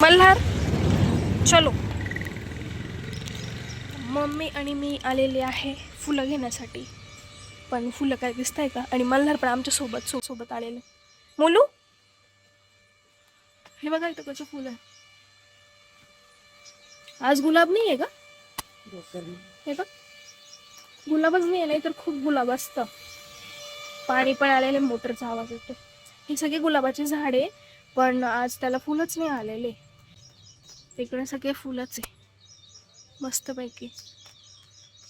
मल्हार चलो. मम्मी आणि मी आलेली आहे फुलं घेण्यासाठी. पण फुलं काय दिसत आहे का? आणि मल्हार पण आमच्यासोबत सो सोबत आलेले. मोलू? हे बघा इथं कसं फुलं आहे आज गुलाब नाही आहे का? हे बघ. गुलाबच नाही आहे तर खूप गुलाब असतं. पाणी पण आलेले मोटरचा आवाज येतो हे सगळे गुलाबाचे झाडे पण आज त्याला फुलंच नाही आलेले. इकडे सगळे फुलंच आहे. मस्तपैकी.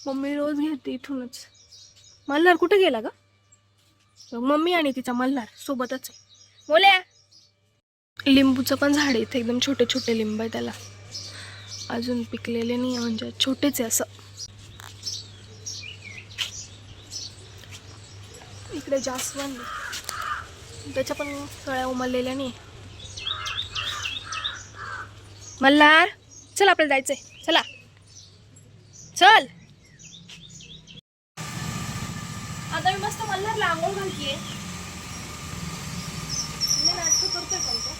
मम्मी रोज घेते इथूनच. मल्हार कुठे गेला का मम्मी आणि तिचा मल्हार सोबतच आहे. बोल्या लिंबूचं पण झाड आहे इथे एकदम छोटे छोटे लिंब आहे त्याला. अजून पिकलेले नाही आहे म्हणजे छोटेच आहे असं. इकडे जास्वंद आहे. त्याच्या पण कळ्या उमललेल्या नाही. मल्हार चल आपल्याला जायचंय. चला. चल. आता मी मस्त मल्हारला आंघोळ घालतीये. नाटकं करतोय पण तो.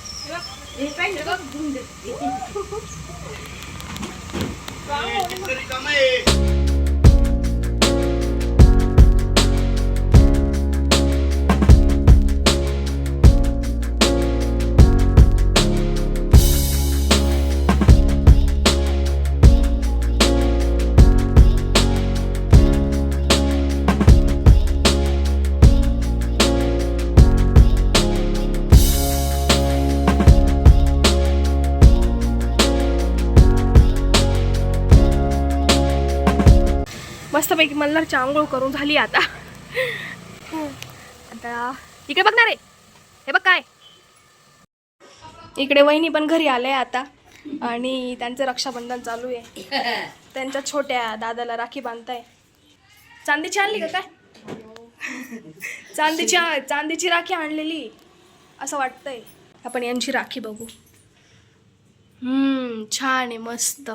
मस्तपैकी मल्हारची आंघोळ करून झाली आता. आता इकडे बघणार आहे हे बघ काय. इकडे वहिनी पण घरी आले आता. आणि त्यांचं रक्षाबंधन चालू आहे. त्यांच्या छोट्या दादाला राखी बांधताय. चांदीची आणली का काय? चांदीची चांदीची राखी आणलेली. असं वाटतंय. आपण यांची राखी बघू. हम्म छान आहे मस्त.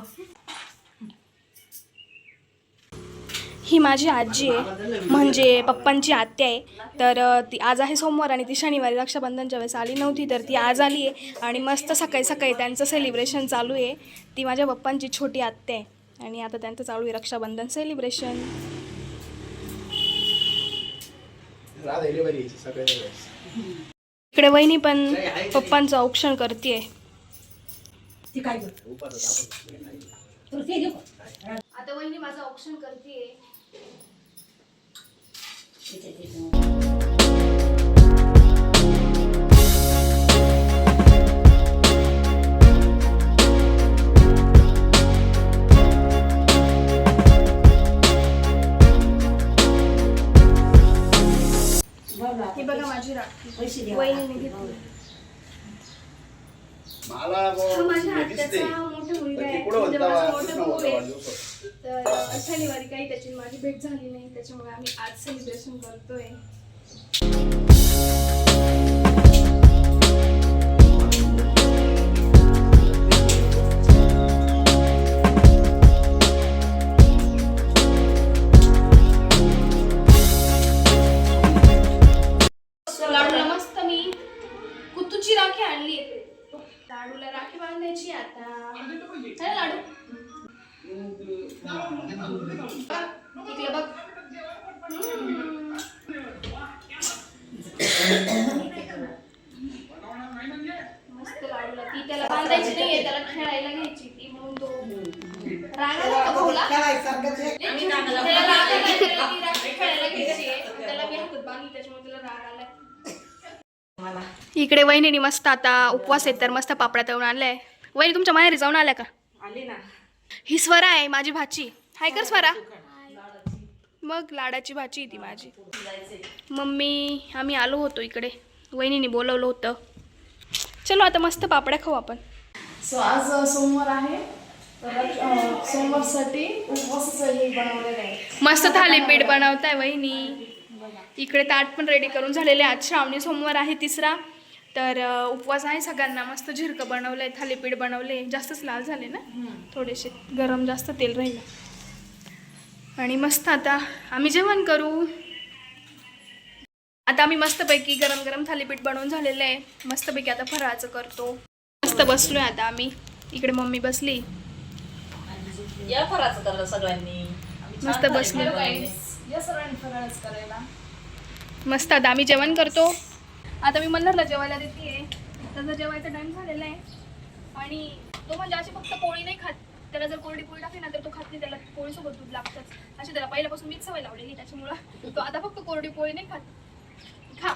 ही माझी आजी आहे. म्हणजे पप्पांची आत्या आहे. तर ती आज आहे सोमवार आणि ती शनिवारी रक्षाबंधनच्या वेळेस आली नव्हती तर ती आज आली आहे. आणि मस्त सकाळी सकाळी त्यांचं सेलिब्रेशन चालू आहे. ती माझ्या पप्पांची छोटी आत्या आहे. आणि आता त्यांचं चालू आहे रक्षाबंधन सेलिब्रेशन इकडे वहिनी पण पप्पांचं औक्षण करते? आता वहिनी माझं औक्षण करते ही त्याची माझी भेट झाली नाही त्याच्यामुळे आम्ही आज सेलिब्रेशन करतोय. लाडूला मस्त मी कुतूची राखी आणली लाडूला राखी बांधायची आता. चल लाडू. मस्त लाडूला ती त्याला बांधायची नाहीये त्याला खेळायला घ्यायची ती म्हणून तो रागाला का भाऊला? त्याला राग त्याला ती खेळायला घ्यायची आहे. त्याला मी हातात बांधली त्याच्यामुळे त्याला राग इकडे वहिनी मस्त आता उपवास आहेत तर मस्त पापड्या तळून आणलाय वहिनी तुमच्या माहेरी जाऊन आल्या का आली ना ही स्वरा आहे माझी भाची. हाय कर स्वरा. मग लाडाची भाची ती माझी. मम्मी आम्ही आलो होतो इकडे. वहिनीने बोलवलं होतं. चलो आता मस्त पापड्या खाऊ आपण. सो आज सोमवार आहे. सोमवारसाठी हे मस्त थालीपीठ बनवताय वहिनी. इकडे ताट पण रेडी करून झालेले आज श्रावणी सोमवार आहे तिसरा. तर उपवास आहे सगळ्यांना. मस्त झिरकं बनवलंय थालीपीठ बनवले. जास्तच लाल झाले ना? थोडेसे. गरम जास्त तेल राहिलं. आणि मस्त आता आम्ही जेवण करू. आता आम्ही मस्तपैकी गरम गरम थालीपीठ बनवून झालेलं आहे. मस्तपैकी आता फराळाचं करतो. मस्त बसलोय आता आम्ही. इकडे मम्मी बसली. या सगळ्यांनी. मस्त बसलो. बनवली. मस्त आता आम्ही जेवण करतो. आता मी मल्हारला जेवायला देते त्याचा जेवायचा टाइम झालेला आहे. आणि तो म्हणजे अशी फक्त पोळी नाही खात. त्याला जर कोरडी पोळी टाकली ना तर तो खात नाही. त्याला पोळीसोबत दूध लागतंच. अशी त्याला पहिल्यापासून मीच सवय लावलेली त्याच्यामुळं. तो आता फक्त कोरडी पोळी नाही खात. खा.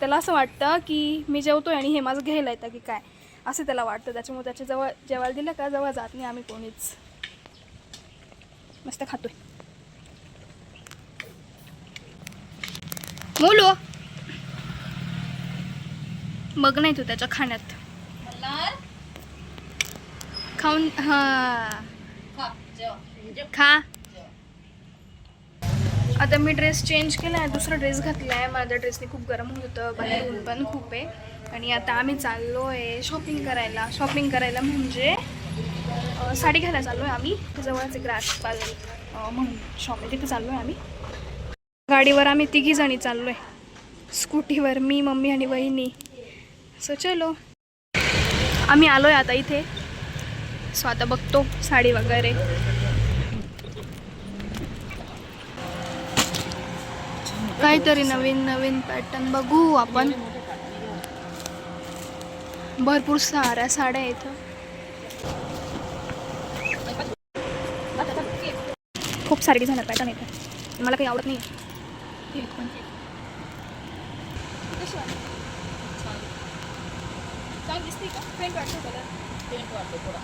त्याला असं वाटतं की मी जेवतोय आणि हे माझं घ्यायला येतं की काय? असं त्याला वाटतं. त्याच्यामुळे त्याच्याजवळ जेवायला दिलं का जवळ जात नाही आम्ही कोणीच. मस्त खातोय. मुलो! मग नाही तू त्याच्या खाण्यात. खाऊन हा. खा, जेव. आता मी ड्रेस चेंज केला आहे दुसरा ड्रेस घातला आहे माझ्या ड्रेसने खूप गरम होत होतं बाहेर ऊन पण खूप आहे. आणि आता आम्ही चाललो आहे शॉपिंग करायला. शॉपिंग करायला म्हणजे साडी घ्यायला चाललो आहे आम्ही. जवळच एक राजपाल म्हणून शॉप आहे. तिथे चाललो आहे आम्ही. गाडीवर आम्ही तिघी जणी चाललो आहे स्कूटीवर मी मम्मी आणि वहिनी. सो चलो. आम्ही आलो आहे आता इथे. सो आता बघतो साडी वगैरे. काहीतरी नवीन नवीन पॅटर्न बघू आपण. भरपूर साऱ्या साड्या इथं खूप सारखे झालं पॅटर्न इथं. मला काही आवडत नाही चांगली दिसते का? वाटते? पेंट वाटतो थोडा.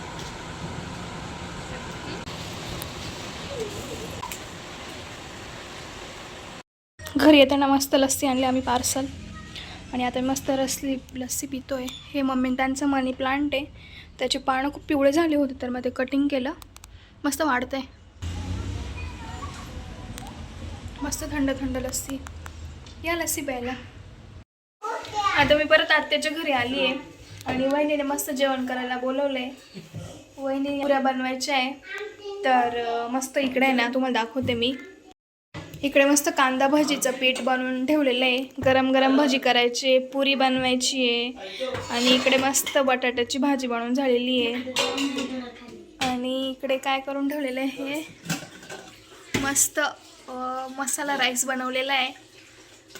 घरी येताना मस्त लस्सी आणली आम्ही पार्सल. आणि आता मस्त रसली लस्सी पितोय. हे मम्मी त्यांचं मनी प्लांट आहे. त्याचे पानं खूप पिवळे झाले होते तर मग ते कटिंग केलं. मस्त वाढतंय. मस्त थंड थंड लस्सी. या लस्सी प्यायला. आता मी परत आत्याच्या घरी आली आहे आणि वहिनीने मस्त जेवण करायला बोलवलंय. वहिनी पुऱ्या बनवायच्या आहे. तर मस्त इकडे आहे ना तुम्हाला दाखवते मी. इकडे मस्त कांदा भाजीचं पीठ बनवून ठेवलेलं आहे. गरम गरम भाजी करायची पुरी बनवायची आहे. आणि इकडे मस्त बटाट्याची भाजी बनवून झालेली आहे. आणि इकडे काय करून ठेवलेलं आहे हे? मस्त मसाला राईस बनवलेला आहे.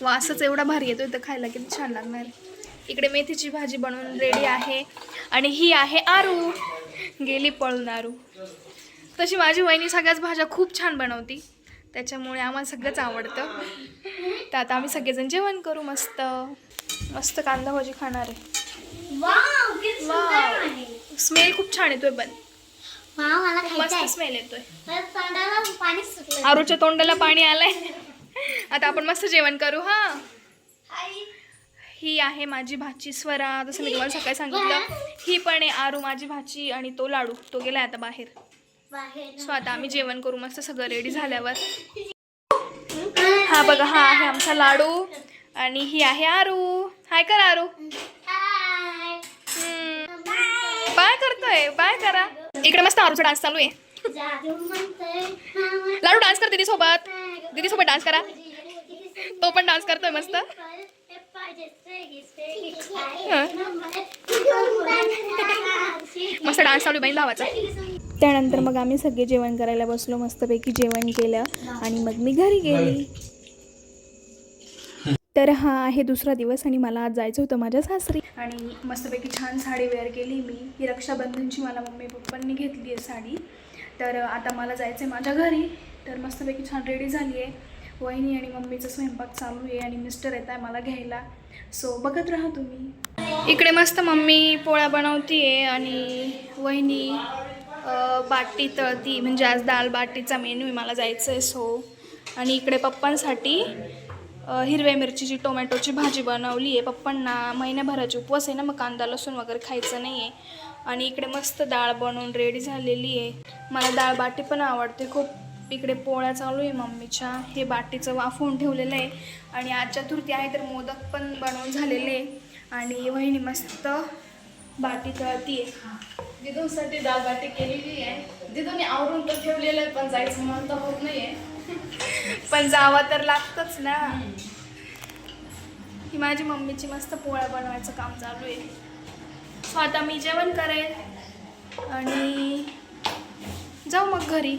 वासच एवढा भारी येतो इथं खायला किती छान लागणार. आहे. इकडे मेथीची भाजी बनवून रेडी आहे. आणि ही आहे आरू. गेली पळून आरू तशी माझी वहिनी सगळ्याच भाज्या खूप छान बनवती. त्याच्यामुळे आम्हाला सगळंच आवडतं. तर आता आम्ही सगळेजण जेवण करू मस्त. मस्त कांदा भाजी खाणार आहे. स्मेल खूप छान येतोय पण. मस्त स्मेल येतोय. आरूच्या तोंडाला पाणी आलंय. आता आपण मस्त जेवण करू हा? ही आहे माझी भाची स्वरा. जसं मी तुम्हाला सकाळी सांगितलं ही पण आहे आरू माझी भाची आणि तो लाडू. तो गेलाय आता बाहेर. सो आता आम्ही जेवण करू मस्त सगळं रेडी झाल्यावर. हा बघा हा आहे आमचा लाडू आणि ही आहे आरू. हाय कर आरू. बाय करतोय बाय करा. इकडे मस्त आरूचा डान्स चालू आहे. लाडू डान्स कर दीदी सोबत दीदी सोबत डान्स करा. तो पण डान्स करतोय मस्त. मस्त डान्स चालू आहे बहीण भावाचा त्यानंतर मग आम्ही सगळे जेवण करायला बसलो मस्तपैकी जेवण केलं आणि मग मी घरी गेली. तर हा आहे दुसरा दिवस आणि मला आज जायचं होतं माझ्या सासरी. आणि मस्तपैकी छान साडी वेअर केली मी. ही रक्षाबंधनची मला मम्मी पप्पांनी घेतली आहे साडी. तर आता मला जायचं आहे माझ्या घरी. तर मस्तपैकी छान रेडी झाली आहे. वहिनी आणि मम्मीचा स्वयंपाक चालू आहे आणि मिस्टर येत आहे मला घ्यायला. सो बघत राहा तुम्ही. इकडे मस्त मम्मी पोळ्या बनवती आहे आणि वहिनी बाटी तळती. म्हणजे आज दाल बाटीचा मेनू आहे मला जायचं आहे सो आणि इकडे पप्पांसाठी हिरव्या मिरचीची टोमॅटोची भाजी बनवली आहे. पप्पांना महिन्याभराची उपवास आहे ना मग कांदा लसूण वगैरे खायचं नाही आहे आणि इकडे मस्त डाळ बनवून रेडी झालेली आहे. मला डाळ बाटी पण आवडते खूप. इकडे पोळ्या चालू आहे मम्मीच्या. हे बाटीचं वाफवून ठेवलेलं आहे. आणि आज चतुर्थी आहे तर मोदक पण बनवून झालेले आहे. आणि वहिनी मस्त बाटी तळती आहे दिदूंसाठी डाळ बाटी केलेली आहे. दिदूने आवरून तर ठेवलेलं आहे पण जायचं म्हणून तर होत नाहीये. पण जावं तर लागतंच ना. ही माझी मम्मीची मस्त पोळ्या बनवायचं काम चालू आहे. सो आता मी जेवण करेल. आणि जाऊ मग घरी.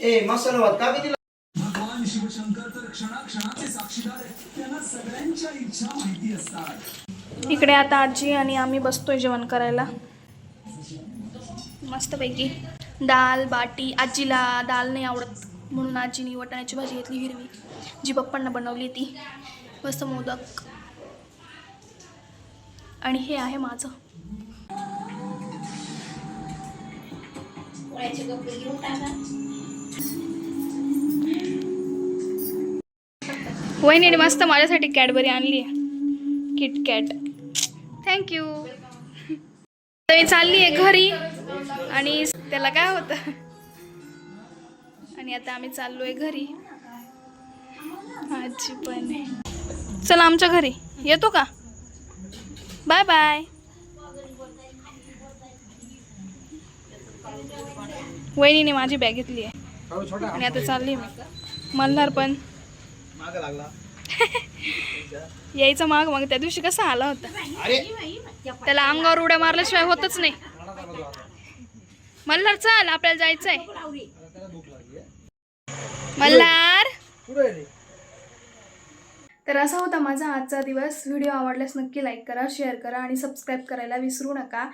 ए मसाला का किती भगवान शिवशंकर तर क्षणाक्षणाचे साक्षीदार आहेत. त्यांना सगळ्यांच्या इच्छा माहिती असतात. इकडे आता आजी आणि आम्ही बसतोय जेवण करायला. मस्तपैकी. डाल बाटी आजीला डाल नाही आवडत. म्हणून आजीने वटाण्याची भाजी घेतली हिरवी. जी पप्पांना बनवली ती. मस्त मोदक. आणि हे आहे माझं. घेऊन टाका. वहिनीने मस्त माझ्यासाठी कॅडबरी आणली किट कॅट थँक्यू तर मी चालली आहे घरी आणि त्याला काय होतं? आणि आता आम्ही चाललो आहे घरी. आजी पण आहे चला आमच्या घरी. येतो का? बाय बाय वहिनीने माझी बॅग घेतली आहे. आणि आता चालली मी. मल्हार पण. यायचं माग मग. त्या दिवशी कसा आला होता? त्याला अंगावर उड्या मारल्याशिवाय होतच नाही. मल्हार चाल आपल्याला जायचंय. मल्हार! तर असा होता माझा आजचा दिवस. व्हिडिओ आवडल्यास नक्की लाईक करा शेअर करा आणि सबस्क्राईब करायला विसरू नका.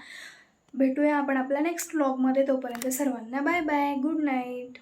भेटूया आपण आपल्या नेक्स्ट व्लॉगमध्ये तोपर्यंत सर्वांना बाय बाय गुड नाईट